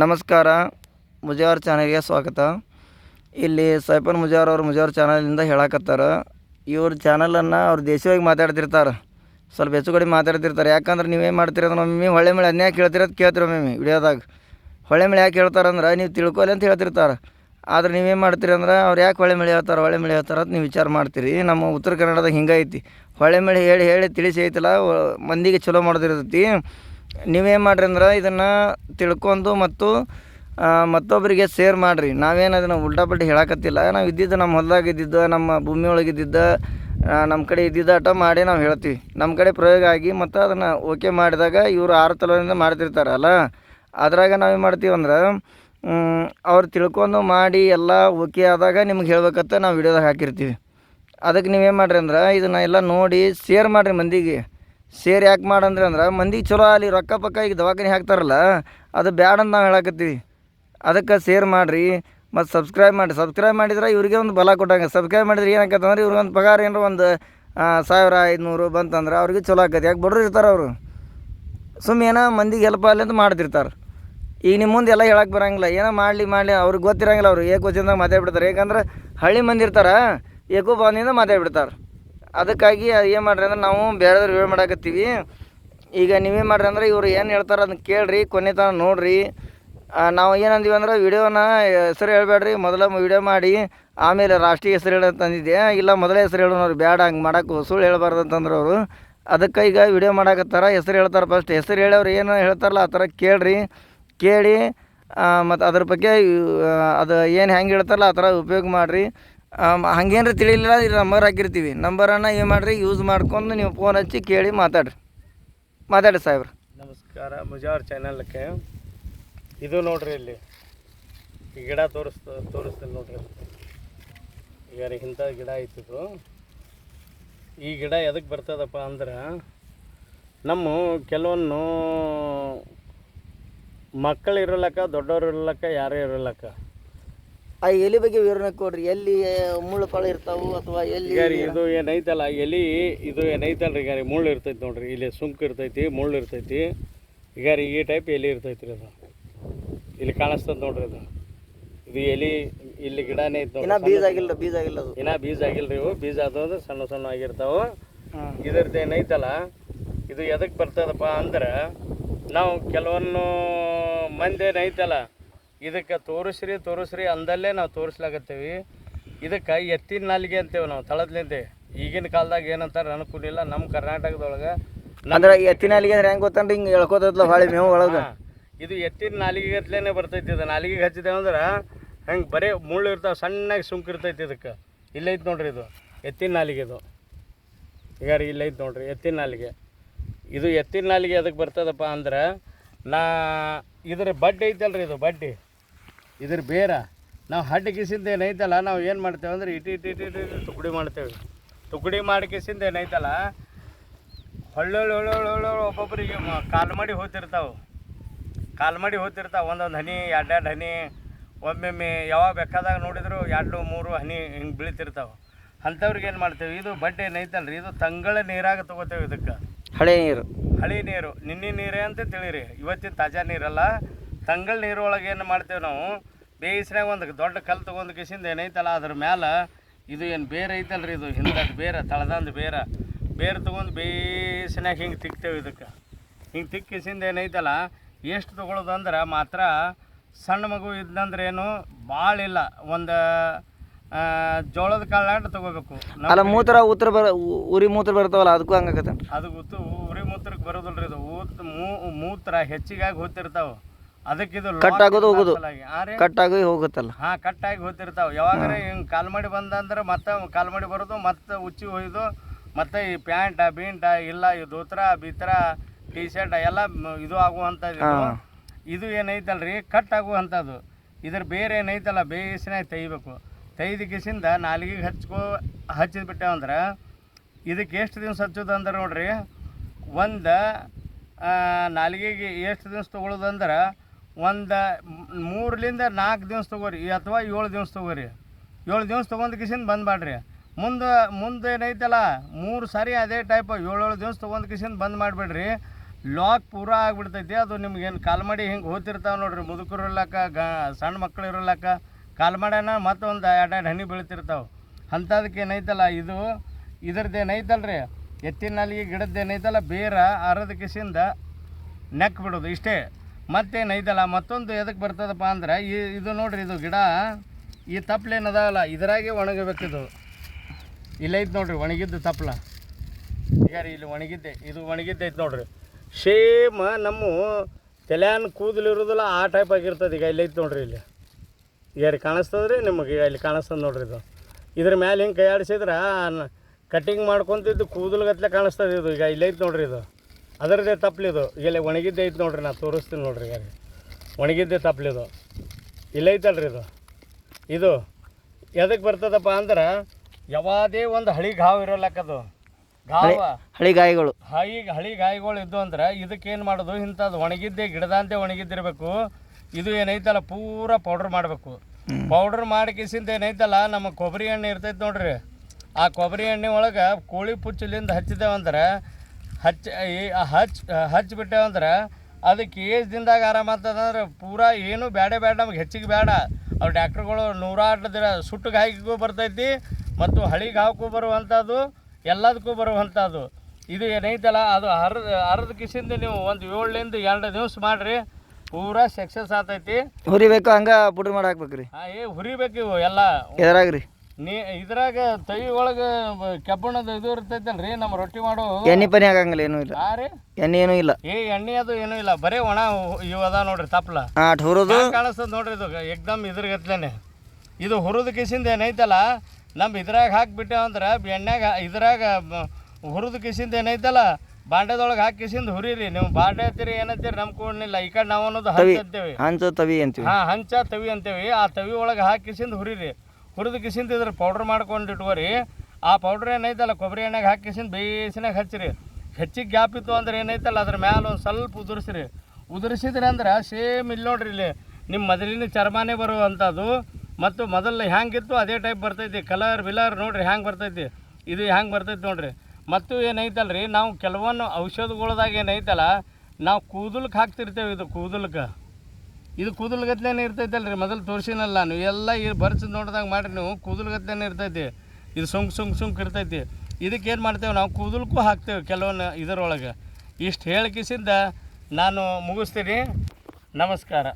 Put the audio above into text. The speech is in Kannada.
ನಮಸ್ಕಾರ. ಮುಜಾವರ್ ಚಾನಲ್ಗೆ ಸ್ವಾಗತ. ಇಲ್ಲಿ ಸೈಫನ್ ಮುಜಾವರ್ ಅವ್ರ ಮುಜಾವರ್ ಚಾನಲಿಂದ ಹೇಳಕತ್ತಾರ. ಇವ್ರ ಚಾನಲನ್ನು ಅವ್ರು ದೇಶವಾಗಿ ಮಾತಾಡ್ತಿರ್ತಾರೆ. ಸ್ವಲ್ಪ ಹೆಚ್ಚು ಕಡಿಮೆ ಮಾತಾಡ್ತಿರ್ತಾರೆ. ಯಾಕಂದ್ರೆ ನೀವೇನು ಮಾಡ್ತಿರೋದು ಮಮ್ಮಿ ಹೊಳೆ ಮಳೆ ಅನ್ಯಾಯ ಕೇಳ್ತಿರೋದು ಕೇಳ್ತಿರೋ ಮಮ್ಮಿ ವಿಡಿಯೋದಾಗ. ಹೊಳೆ ಮಳೆ ಯಾಕೆ ಹೇಳ್ತಾರಂದ್ರೆ ನೀವು ತಿಳ್ಕೊಲಿ ಅಂತ ಹೇಳ್ತಿರ್ತಾರೆ. ಆದ್ರೆ ನೀವೇನು ಮಾಡ್ತೀರಿ ಅಂದ್ರೆ ಅವ್ರು ಯಾಕೆ ಹೊಳೆ ಮಳೆ ಹೇಳ್ತಾರೆ ಹೊಳೆ ಮಳೆ ಹೇಳ್ತಾರೆ ಅಂತ ನೀವು ವಿಚಾರ ಮಾಡ್ತೀರಿ. ನಮ್ಮ ಉತ್ತರ ಕನ್ನಡದಾಗ ಹಿಂಗೈತಿ. ಹೊಳೆ ಮಳೆ ಹೇಳಿ ಹೇಳಿ ತಿಳಿಸಿ ಐತಲ್ಲ ಮಂದಿಗೆ ಚಲೋ ಮಾಡೋದಿರ್ತೈತಿ. ನೀವೇನು ಮಾಡ್ರಿ ಅಂದ್ರೆ ಇದನ್ನು ತಿಳ್ಕೊಂಡು ಮತ್ತು ಮತ್ತೊಬ್ಬರಿಗೆ ಸೇರ್ ಮಾಡಿರಿ. ನಾವೇನು ಅದನ್ನು ಉಲ್ಟಾ ಪಲ್ಟಿ ಹೇಳಕತ್ತಿಲ್ಲ. ನಾವು ಇದ್ದಿದ್ದು ನಮ್ಮ ಹೊಲ್ದಾಗ ಇದ್ದಿದ್ದು, ನಮ್ಮ ಭೂಮಿ ಒಳಗೆ ಇದ್ದಿದ್ದ ನಮ್ಮ ಕಡೆ ಇದ್ದಿದ್ದಾಟ ಮಾಡಿ ನಾವು ಹೇಳ್ತೀವಿ. ನಮ್ಮ ಕಡೆ ಪ್ರಯೋಗ ಆಗಿ ಮತ್ತು ಅದನ್ನು ಓಕೆ ಮಾಡಿದಾಗ ಇವರು ಆರು ತಲೆಯಿಂದ ಮಾಡ್ತಿರ್ತಾರಲ್ಲ ಅದ್ರಾಗ ನಾವೇನು ಮಾಡ್ತೀವಿ ಅಂದ್ರೆ ಅವ್ರು ತಿಳ್ಕೊಂಡು ಮಾಡಿ ಎಲ್ಲ ಓಕೆ ಆದಾಗ ನಿಮ್ಗೆ ಹೇಳ್ಬೇಕಂತ ನಾವು ವಿಡಿಯೋದಾಗ ಹಾಕಿರ್ತೀವಿ. ಅದಕ್ಕೆ ನೀವೇನು ಮಾಡಿರಿ ಅಂದ್ರೆ, ಇದನ್ನ ಎಲ್ಲ ನೋಡಿ ಶೇರ್ ಮಾಡಿರಿ ಮಂದಿಗೆ. ಶೇರ್ ಯಾಕೆ ಮಾಡಂದ್ರೆ ಅಂದ್ರೆ ಮಂದಿಗೆ ಚಲೋ ಅಲ್ಲಿ ರೊಕ್ಕ ಪಕ್ಕ ಈಗ ದವಾಖಾನೆ ಹಾಕ್ತಾರಲ್ಲ, ಅದು ಬ್ಯಾಡ ಅಂತ ನಾವು ಹೇಳಕತ್ತೀವಿ. ಅದಕ್ಕೆ ಸೇರ್ ಮಾಡಿರಿ, ಮತ್ತು ಸಬ್ಸ್ಕ್ರೈಬ್ ಮಾಡಿ ಸಬ್ಸ್ಕ್ರೈಬ್ ಮಾಡಿದ್ರೆ ಇವ್ರಿಗೆ ಒಂದು ಬಲ ಕೊಟ್ಟಂಗೆ. ಸಬ್ಸ್ಕ್ರೈಬ್ ಮಾಡಿದ್ರೆ ಏನಾಕತ್ತಂದ್ರೆ ಇವ್ರಿಗೆ ಒಂದು ಪಗಾರ ಏನಾರ ಒಂದು ಸಾವಿರ, ಐದುನೂರು ಬಂತಂದ್ರೆ ಅವ್ರಿಗೆ ಚಲೋ ಆಕತಿ ಯಾಕೆ ಬಡ್ರು ಇರ್ತಾರೆ ಅವರು? ಸುಮ್ಮನೆ ಏನೋ ಮಂದಿಗೆ ಹೆಲ್ಪ್ ಆಗಲಿ ಅಂತ ಮಾಡ್ತಿರ್ತಾರೆ. ಈಗ ನಿಮ್ಮ ಮುಂದೆ ಎಲ್ಲ ಹೇಳಕ್ಕೆ ಬರೋಂಗಿಲ್ಲ. ಏನೋ ಮಾಡಲಿ ಮಾಡಲಿ, ಅವ್ರಿಗೆ ಗೊತ್ತಿರಂಗಿಲ್ಲ ಅವರು. ಏಕೋಚಿಂದಾಗ ಮಾತಾಡ್ಬಿಡ್ತಾರೆ. ಯಾಕಂದ್ರೆ ಹಳ್ಳಿ ಮಂದಿ ಇರ್ತಾರ, ಏಕೋ ಬಾನಿಂದ ಮಾತಾಡ್ಬಿಡ್ತಾರೆ. ಅದಕ್ಕಾಗಿ ಏನು ಮಾಡ್ರಿ ಅಂದ್ರೆ ನಾವು ಬೇರೆದವ್ರು ಹೇಳಿ ಮಾಡಾಕತ್ತೀವಿ. ಈಗ ನೀವೇ ಮಾಡ್ರಿ ಅಂದ್ರೆ ಇವ್ರು ಏನು ಹೇಳ್ತಾರೆ ಅದನ್ನ ಕೇಳ್ರಿ, ಕೊನೆ ತನಕ ನೋಡ್ರಿ. ನಾವು ಏನಂದೀವಿ ಅಂದ್ರೆ ವಿಡಿಯೋನ ಹೆಸರು ಹೇಳಬೇಡ್ರಿ, ಮೊದಲ ವಿಡಿಯೋ ಮಾಡಿ, ಆಮೇಲೆ ರಾಷ್ಟ್ರೀಯ ಹೆಸರು ಹೇಳಿ ತಂದಿದ್ದೆ ಇಲ್ಲ, ಮೊದಲೇ ಹೆಸರು ಹೇಳೋನವ್ರು ಬೇಡ ಹಂಗೆ ಮಾಡೋಕ್ಕೆ ಸುಳ್ಳು ಹೇಳ್ಬಾರ್ದು ಅಂತಂದ್ರೆ ಅವರು. ಅದಕ್ಕೆ ಈಗ ವಿಡಿಯೋ ಮಾಡಾಕತ್ತಾರ, ಹೆಸರು ಹೇಳ್ತಾರೆ ಫಸ್ಟ್ ಹೆಸರು ಹೇಳೋರು ಏನು ಹೇಳ್ತಾರಲ್ಲ, ಆ ಥರ ಕೇಳ್ರಿ. ಕೇಳಿ ಮತ್ತು ಅದ್ರ ಬಗ್ಗೆ ಅದು ಏನು ಹೆಂಗೆ ಹೇಳ್ತಾರಲ್ಲ, ಆ ಥರ ಉಪಯೋಗ ಮಾಡಿರಿ. ಹಂಗೇನ್ರಿ ತಿಳಿಲಿಲ್ಲ ಇಲ್ಲಿ ನಂಬರ್ ಹಾಕಿರ್ತೀವಿ. ನಂಬರನ್ನು ಏನು ಮಾಡಿರಿ ಯೂಸ್ ಮಾಡ್ಕೊಂಡು ನೀವು ಫೋನ್ ಹಚ್ಚಿ ಕೇಳಿ ಮಾತಾಡ್ರಿ. ಮಾತಾಡಿ ಸಾಹೇಬ್ರು. ನಮಸ್ಕಾರ ಮುಜಾರ್ ಚಾನಲ್ಗೆ ಇದು ನೋಡ್ರಿ ಇಲ್ಲಿ. ಈ ಗಿಡ ತೋರಿಸ್ತ, ತೋರಿಸ್ತೀನಿ ನೋಡ್ರಿ. ಈಗ ಇಂಥ ಗಿಡ ಐತಿದು ಈ ಗಿಡ ಎದಕ್ಕೆ ಬರ್ತದಪ್ಪ ಅಂದ್ರೆ, ನಮ್ಮ ಕೆಲವೊಂದು ಮಕ್ಕಳು ಇರಲಕ್ಕ ದೊಡ್ಡವ್ರು ಇರಲಕ್ಕ ಯಾರೇ ಇರಲಕ್ಕ ಆ ಎಲಿ ಬಗ್ಗೆ ವಿವರಣೆ ಕೊಡ್ರಿ. ಎಲ್ಲಿ ಮುಳ್ಳು ಪಾಳು ಇರ್ತಾವು ಅಥವಾ ಎಲ್ಲಿ? ಈಗ ರೀ ಇದು ಏನೈತಲ್ಲ ಎಲಿ ಇದು ಏನೈತಲ್ಲ ರೀ ಗಾರಿ ಮುಳ್ಳು ಇರ್ತೈತಿ ನೋಡ್ರಿ. ಇಲ್ಲಿ ಸುಂಕು ಇರ್ತೈತಿ ಮುಳ್ಳು ಇರ್ತೈತಿ. ಈಗ ರೀ ಈ ಟೈಪ್ ಎಲಿ ಇರ್ತೈತಿ ರೀ ಅದು. ಇಲ್ಲಿ ಕಾಣಿಸ್ತದ ನೋಡ್ರಿ ಅದು. ಇದು ಎಲಿ ಇಲ್ಲಿ ಗಿಡನೇ ಇತ್ತು ಇನ್ನ ಬೀಜ ಆಗಿಲ್ಲ ಬೀಜ ಆಗಿಲ್ಲ ಅದು. ಇನ್ನ ಬೀಜ ಆಗಿಲ್ರಿ ಇವು. ಬೀಜ ಅದು ಸಣ್ಣ ಸಣ್ಣ ಆಗಿರ್ತಾವೆ. ಇದ್ರದ್ದು ಏನೈತಲ್ಲ ಇದು ಎದಕ್ಕೆ ಬರ್ತದಪ್ಪ ಅಂದ್ರೆ ನಾವು ಕೆಲವೊಂದು ಮಂದಿ ಏನೈತಲ್ಲ ಇದಕ್ಕೆ ತೋರಿಸ್ರಿ ತೋರಿಸ್ರಿ ಅಂದಲ್ಲೇ ನಾವು ತೋರಿಸ್ಲಾಗತ್ತೀವಿ ಇದಕ್ಕೆ ಎತ್ತಿನ ನಾಲಿಗೆ ಅಂತೇವೆ ನಾವು ತಳದ್ಲಿಂದೆ. ಈಗಿನ ಕಾಲದಾಗ ಏನಂತಾರೆ ಅನುಕೂಲ ನಮ್ಮ ಕರ್ನಾಟಕದೊಳಗೆ ಅಂದ್ರೆ ಎತ್ತಿನ ನಾಲಿಗೆ ಅಂದ್ರೆ ಹೆಂಗೆ ಗೊತ್ತಂದ್ರೆ ಹಿಂಗೆ ಎಳ್ಕೋತೈತ್ಲ ಭಾಳ ಮೇವು ಒಳಗೆ. ಇದು ಎತ್ತಿನ ನಾಲಿಗೆ ಗತ್ಲೇನೆ ಬರ್ತೈತಿ ಇದು. ನಾಲಿಗೆಗೆ ಹಚ್ಚಿದೇವೆ ಅಂದ್ರೆ ಹಂಗೆ ಬರೀ ಮುಳ್ಳು ಇರ್ತಾವೆ ಸಣ್ಣಗೆ ಸುಂಕು ಇರ್ತೈತಿ ಇದಕ್ಕೆ. ಇಲ್ಲೈತೆ ನೋಡ್ರಿ ಇದು ಎತ್ತಿನ ನಾಲಿಗೆ ಇದು. ಈಗ ರೀ ಇಲ್ಲೈತಿ ನೋಡ್ರಿ ಎತ್ತಿನ ನಾಲಿಗೆ. ಇದು ಎತ್ತಿನ ನಾಲಿಗೆ ಅದಕ್ಕೆ ಬರ್ತದಪ್ಪ ಅಂದ್ರೆ ನಾ ಇದ್ರ ಬಡ್ಡಿ ಐತಲ್ರಿ ಇದು ಬಡ್ಡಿ. ಇದ್ರ ಬೇರ. ನಾವು ಹಡ್ಡ ಕಿಸಿಂದ ಏನೈತಲ್ಲ ನಾವು ಏನು ಮಾಡ್ತೇವೆ ಅಂದ್ರೆ ಇಟಿ ಇಟಿ ಇಟಿ ಇಟಿ ಇಟ್ಟು ತುಕಡಿ ಮಾಡ್ತೇವೆ. ತುಕಡಿ ಮಾಡಿ ಕಿಸಿಂದ ಏನೈತಲ್ಲ ಹೊಳ್ಳೊಳ್ಳೆ ಹೊಳ್ಳೊಳ್ಳೆ ಹೊಳ್ಳೊಳ್ಳೆ ಒಬ್ಬೊಬ್ಬರಿಗೆ ಕಾಲು ಮಾಡಿ ಹೋಗ್ತಿರ್ತಾವೆ ಕಾಲು ಮಾಡಿ ಹೋಗ್ತಿರ್ತಾವೆ ಒಂದೊಂದು ಹನಿ ಎರಡೆರಡು ಹನಿ ಒಮ್ಮೊಮ್ಮೆ ಯಾವಾಗ ಬೇಕಾದಾಗ ನೋಡಿದ್ರು ಎರಡು ಮೂರು ಹನಿ ಹಿಂಗೆ ಬೀಳ್ತಿರ್ತಾವೆ. ಅಂಥವ್ರಿಗೆ ಏನು ಮಾಡ್ತೇವೆ ಇದು ಬಡ್ಡೆ ಏನೈತಲ್ರಿ ಇದು ತಂಗಳ ನೀರಾಗ ತೊಗೋತೇವೆ ಇದಕ್ಕೆ. ಹಳೆ ನೀರು. ಹಳೆ ನೀರು ನಿನ್ನೆ ನೀರೇ ಅಂತ ತಿಳಿರಿ ಇವತ್ತಿನ ತಾಜಾ ನೀರಲ್ಲ. ತಂಗಳ ನೀರೊಳಗೆ ಏನು ಮಾಡ್ತೇವೆ ನಾವು? ಬೇಯಿಸ್ನಾಗ ಒಂದು ದೊಡ್ಡ ಕಲ್ಲು ತೊಗೊಂಡು ಕಿಸಿಂದ ಏನೈತಲ್ಲ ಅದ್ರ ಮೇಲೆ ಇದು ಏನು ಬೇರೆ ಐತಲ್ರಿ ಇದು? ಹಿಂದದ ಬೇರೆ ತಳದಂದು ಬೇರೆ. ಬೇರೆ ತೊಗೊಂಡು ಬೇಯಿಸ್ನಾಗ ಹಿಂಗೆ ತಿಕ್ತೇವೆ ಇದಕ್ಕೆ. ಹಿಂಗೆ ತಿಕ್ಕಿಸಿಂದ ಏನೈತಲ್ಲ ಎಷ್ಟು ತೊಗೊಳೋದು ಅಂದ್ರೆ ಮಾತ್ರ ಸಣ್ಣ ಮಗು ಇದ್ದಂದ್ರೆ ಏನು ಭಾಳ ಇಲ್ಲ. ಒಂದು ಜೋಳದ ಕಾಳಾಟ ತಗೋಬೇಕು. ಅಲ್ಲ ಮೂತ್ರ ಉತ್ತರ ಬರ ಉರಿ ಮೂತ್ರ ಬರ್ತಾವಲ್ಲ ಅದಕ್ಕೂ ಹಂಗಾಗತ್ತೆ. ಅದು ಗೊತ್ತು ಉರಿ ಮೂತ್ರಕ್ಕೆ ಬರೋದಿಲ್ರಿ ಇದು. ಊತ್ ಮೂ- ಮೂತ್ರ ಹೆಚ್ಚಿಗಾಗಿ ಹೋಗ್ತಿರ್ತಾವ ಅದಕ್ಕೆ ಇದು ಕಟ್ ಆಗೋದು ಹೋಗೋದು. ಕಟ್ ಹೋಗುತ್ತಲ್ಲ. ಹಾ ಕಟ್ಟಾಗಿ ಹೋಗ್ತಿರ್ತಾವ ಯಾವಾಗಾರ ಹಿಂಗೆ ಕಾಲ್ ಮಾಡಿ ಬಂದಂದ್ರೆ ಮತ್ತೆ ಕಾಲ್ ಮಾಡಿ ಬರೋದು ಮತ್ತೆ ಉಚ್ಚಿ ಒಯ್ದು ಮತ್ತೆ ಈ ಪ್ಯಾಂಟ ಬೀಂಟ ಇಲ್ಲ ಈ ದೋತ್ರ ಬಿತ್ರ ಟೀ ಶರ್ಟ್ ಎಲ್ಲ ಇದು ಆಗುವಂಥದ್ದು ಇದು. ಏನೈತಲ್ರಿ ಕಟ್ ಆಗುವಂಥದ್ದು. ಇದ್ರ ಬೇರೆ ಏನೈತಲ್ಲ ಬೇಯಿಸಿನಾಗ ತೆಗಿಬೇಕು. ತೆಗೆದ ಕಿಸಿಂದ ನಾಲಿಗೆಗೆ ಹಚ್ಕೋ ಅಂದ್ರೆ ಇದಕ್ಕೆ ಎಷ್ಟು ದಿವ್ಸ ಹಚ್ಚೋದು ಅಂದ್ರೆ ನೋಡ್ರಿ ಒಂದು ನಾಲಿಗೆಗೆ ಎಷ್ಟು ದಿವ್ಸ ತೊಗೊಳೋದಂದ್ರೆ ಒಂದು ಮೂರರಿಂದ ನಾಲ್ಕು ದಿವಸ ತಗೋರಿ ಅಥವಾ ಏಳು ದಿವ್ಸ ತಗೋರಿ. ಏಳು ದಿವ್ಸ ತೊಗೊಂಡು ಕಿಸಿಂದ ಬಂದ್ಮಾಡ್ರಿ ಮುಂದೆ ಮುಂದೆ ಏನೈತಲ್ಲ, ಮೂರು ಸಾರಿ ಅದೇ ಟೈಪ್ ಏಳೇಳು ದಿವ್ಸ ತೊಗೊಂಡು ಕಿಸಿಂದ ಬಂದ್ ಮಾಡಿಬಿಡ್ರಿ. ಲಾಕ್ ಪೂರ ಆಗ್ಬಿಡ್ತೈತಿ, ಅದು ನಿಮ್ಗೇನು ಕಾಲ್ಮಡಿ ಹಿಂಗೆ ಹೋಗ್ತಿರ್ತಾವೆ ನೋಡ್ರಿ. ಮುದುಕರು ಇರ್ಲಕ್ಕ, ಗ, ಸಣ್ಣ ಮಕ್ಕಳು ಇರಲಕ್ಕ ಕಾಲ್ಮಡ್ಯಾನ ಮತ್ತೊಂದು ಎರಡು ಎರಡು ಹನಿ ಬೀಳ್ತಿರ್ತಾವೆ. ಅಂಥದಕ್ಕೆ ಏನೈತಲ್ಲ ಇದು? ಇದ್ರದ್ದು ಏನೈತಲ್ರಿ? ಎತ್ತಿನಲ್ಲಿ ಗಿಡದ್ದು ಏನೈತಲ್ಲ, ಬೇರ ಅರದ ಕಿಸಿಂದ ನೆಕ್ ಬಿಡೋದು ಇಷ್ಟೇ. ಮತ್ತೇನೈತಲ್ಲ ಮತ್ತೊಂದು ಎದಕ್ಕೆ ಬರ್ತದಪ್ಪ ಅಂದ್ರೆ, ಈ ಇದು ನೋಡ್ರಿ, ಇದು ಗಿಡ, ಈ ತಪ್ಲೇನದಾವಲ್ಲ ಇದ್ರಾಗೆ ಒಣಗಬೇಕಿದು. ಇಲ್ಲೈತೆ ನೋಡ್ರಿ, ಒಣಗಿದ್ದು ತಪ್ಪಲ ಈಗ ರೀ, ಇಲ್ಲಿ ಒಣಗಿದ್ದೆ, ಇದು ಒಣಗಿದ್ದೈತೆ ನೋಡ್ರಿ. ಸೇಮ್ ನಮ್ಮ ತಲೆಯನ್ ಕೂದಲು ಇರೋದಿಲ್ಲ, ಆ ಟೈಪ್ ಆಗಿರ್ತದೆ, ಈಗ ಇಲ್ಲೈತೆ ನೋಡ್ರಿ ಇಲ್ಲಿ. ಈಗ ರೀ ಕಾಣಿಸ್ತದ್ರಿ ನಿಮಗೆ ಇಲ್ಲಿ ಕಾಣಿಸ್ತದೆ ನೋಡ್ರಿ ಇದು. ಇದ್ರ ಮೇಲೆ ಹಿಂಗೆ ಕೈ ಆಡಿಸಿದ್ರೆ ಕಟ್ಟಿಂಗ್ ಕೂದಲು ಕೂದಲುಗತ್ಲೆ ಕಾಣಿಸ್ತದೆ ಇದು, ಈಗ ಇಲ್ಲೈತೆ ನೋಡ್ರಿ ಇದು. ಅದರದ್ದೇ ತಪ್ಪಲಿದು ಇಲ್ಲಿ ಒಣಗಿದ್ದೆ ಐತೆ ನೋಡ್ರಿ ನಾನು ತೋರಿಸ್ತೀನಿ ನೋಡ್ರಿ ಯಾರಿಗೆ ಒಣಗಿದ್ದೆ ತಪ್ಪಲಿದು ಇಲ್ಲೈತಲ್ರಿ ಇದು. ಇದು ಎದಕ್ಕೆ ಬರ್ತದಪ್ಪ ಅಂದ್ರೆ ಯಾವುದೇ ಒಂದು ಹಳಿ ಘಾವ್ ಇರೋಲ್ಲಕ್ಕದು ಘಾವ ಹಳಿ ಗಾಯಿಗಳು. ಹಳಿ ಹಳಿ ಗಾಯಿಗಳು ಇದ್ದು ಅಂದ್ರೆ ಇದಕ್ಕೆ ಏನು ಮಾಡೋದು? ಇಂಥದ್ದು ಒಣಗಿದ್ದೆ ಗಿಡದಂತೆ ಒಣಗಿದ್ದಿರಬೇಕು. ಇದು ಏನೈತಲ್ಲ ಪೂರ ಪೌಡ್ರ್ ಮಾಡಬೇಕು. ಪೌಡ್ರ್ ಮಾಡಿಕಿಸಿಂದ ಏನೈತಲ್ಲ ನಮ್ಮ ಕೊಬ್ಬರಿ ಎಣ್ಣೆ ಇರ್ತೈತೆ ನೋಡ್ರಿ. ಆ ಕೊಬ್ಬರಿ ಎಣ್ಣೆ ಒಳಗೆ ಕೋಳಿ ಪುಚ್ಚಲಿಂದ ಹಚ್ಚಿದೇವಂದ್ರೆ ಹಚ್ಚ ಈ ಹಚ್ ಹಚ್ಚಿಬಿಟ್ಟೇವಂದ್ರೆ ಅದಕ್ಕೆ ಏಜ್ ದಿನದಾಗ ಆರಾಮ ಆಗ್ತದಂದ್ರೆ ಪೂರಾ ಏನು ಬೇಡ ಬೇಡ ನಮ್ಗೆ ಹೆಚ್ಚಿಗೆ ಬೇಡ ಅವ್ರು ಡಾಕ್ಟ್ರುಗಳು ನೂರಾರು ದಿನ ಸುಟ್ಟು ಗಾಯಕಿಗೂ ಬರ್ತೈತಿ ಮತ್ತು ಹಳಿ ಗಾವಕ್ಕೂ ಬರುವಂಥದ್ದು ಎಲ್ಲದಕ್ಕೂ ಬರುವಂಥದ್ದು. ಇದು ಏನೈತಲ್ಲ ಅದು ಅರ್ಧ ಅರ್ಧ ಕಿಸಿಂದ ನೀವು ಒಂದು ಏಳರಿಂದ ಎರಡು ದಿವಸ ಮಾಡಿರಿ ಪೂರ ಸಕ್ಸಸ್ ಆತೈತಿ ಹುರಿಬೇಕು ಹಂಗ ಪುಡಿ ಮಾಡಿ ಹಾಕ್ಬೇಕ್ರಿ. ಆ, ಏ ಹುರಿಬೇಕು ಇವು ಎಲ್ಲ. ಎದುರಾಗ್ರಿ. ರೀ ನೀ ಇದ್ರಾಗ ತೈ ಒಳಗ ಕೆಬ್ಬಣದ ಇದು ಇರ್ತೈತಲ್ರಿ ನಮ್ಮ ರೊಟ್ಟಿ ಮಾಡೋ ಎಣ್ಣೆ ಪನಿ ಆಗಂಗಿಲ್ಲ ಏನೂ ಇಲ್ಲ. ಆ ರೀ? ಎಣ್ಣೆ ಏನೂ ಇಲ್ಲ. ಏ ಎಣ್ಣೆ ಅದು ಏನು ಇಲ್ಲ ಬರೇ ಒಣ ಇವು ಅದ ನೋಡ್ರಿ ತಪ್ಲ. ಆಟ್ ಹುರಿದು. ಕಾಣಿಸ್ತದ ನೋಡ್ರಿ ಇದು ಎಕ್ದಮ್ ಇದ್ರಗತ್ಲೇನೆ. ಇದು ಹುರಿದ ಕಿಸಿಂದ ಏನೈತಲ್ಲ ನಮ್ಮ ಇದ್ರಾಗ ಹಾಕಿಬಿಟ್ಟೆ ಅಂದ್ರೆ ಎಣ್ಣೆಗ ಇದ್ರಾಗ ಹುರಿದ ಕಿಸಿಂದ ಏನೈತಲ್ಲ ಬಾಂಡೆದೊಳಗೆ ಹಾಕಿ ಕಿಸಿಂದ ಹುರಿರಿ. ನೀವು ಬಾಂಡೆ ಹತ್ತಿರಿ ಏನಂತೀರಿ ನಮ್ಮ ಕೂಡಲಿಲ್ಲ ಈ ಕಡೆ ನಾವು ಅನ್ನೋದು ತವಿ. ಹಂಚ ತವಿ ಅಂತೀವಿ. ಹಾಂ ಹಂಚ ತವಿ ಅಂತೇವಿ. ಆ ತವಿ ಒಳಗೆ ಹಾಕಿ ಕಿಸಿಂದ ಹುರಿರಿ. ಹುರಿದ ಕಿಸಿಂದ ಇದ್ರ ಪೌಡ್ರ್ ಮಾಡ್ಕೊಂಡು ಇಟ್ಕೋರಿ. ಆ ಪೌಡ್ರ್ ಏನೈತಲ್ಲ, ಕೊಬ್ಬರಿ ಎಣ್ಣೆಗೆ ಹಾಕಿ ಕಿಸಿಂದ ಹಚ್ಚಿರಿ. ಹೆಚ್ಚಿಗೆ ಗ್ಯಾಪ್ ಇತ್ತು ಅಂದ್ರೆ ಏನೈತಲ್ಲ, ಅದ್ರ ಮೇಲೆ ಒಂದು ಸ್ವಲ್ಪ ಉದುರಿಸ್ರಿ. ಉದುರಿಸಿದ್ರಿ ಅಂದ್ರೆ ಸೇಮ್ ಇಲ್ಲಿ ನೋಡ್ರಿ ಇಲ್ಲಿ ನಿಮ್ಮ ಮೊದಲಿನ ಚರ್ಮಾನೇ ಬರುವಂಥದ್ದು ಮತ್ತು ಮೊದಲು ಹ್ಯಾಂಗಿತ್ತು, ಅದೇ ಟೈಪ್ ಬರ್ತೈತಿ. ಕಲರ್ ಬಿಲರ್ ನೋಡ್ರಿ, ಹ್ಯಾಂಗೆ ಬರ್ತೈತಿ. ಇದು ಹ್ಯಾಂಗೆ ಬರ್ತೈತಿ ನೋಡ್ರಿ. ಮತ್ತು ಏನೈತಲ್ರಿ, ನಾವು ಕೆಲವೊಂದು ಔಷಧಗಳ್ದಾಗ ಏನೈತಲ್ಲ, ನಾವು ಕೂದಲಕ್ಕೆ ಹಾಕ್ತಿರ್ತೇವೆ ಇದು ಕೂದಲಕ್ಕೆ ಇದು ಕೂದಲುಗತ್ಲೇನೆ ಇರ್ತೈತಲ್ರಿ, ಮೊದಲು ತೋರಿಸಿನಲ್ಲ ನೀವು. ಎಲ್ಲ ಈ ಬರ್ಸಿ ನೋಡಿದಾಗ ಮಾಡಿರಿ ನೀವು. ಕೂದಲುಗತ್ಲೇನೆ ಇರ್ತೈತಿ. ಇದು ಸುಂಕ್ ಸುಂಕ್ ಸುಂಕ್ ಇರ್ತೈತಿ. ಇದಕ್ಕೆ ಏನು ಮಾಡ್ತೇವೆ ನಾವು? ಕೂದಲಕ್ಕೂ ಹಾಕ್ತೇವೆ ಕೆಲವೊಂದು ಇದರೊಳಗೆ. ಇಷ್ಟು ಹೇಳಿಕಿಸಿಂದ ನಾನು ಮುಗಿಸ್ತೀನಿ. ನಮಸ್ಕಾರ.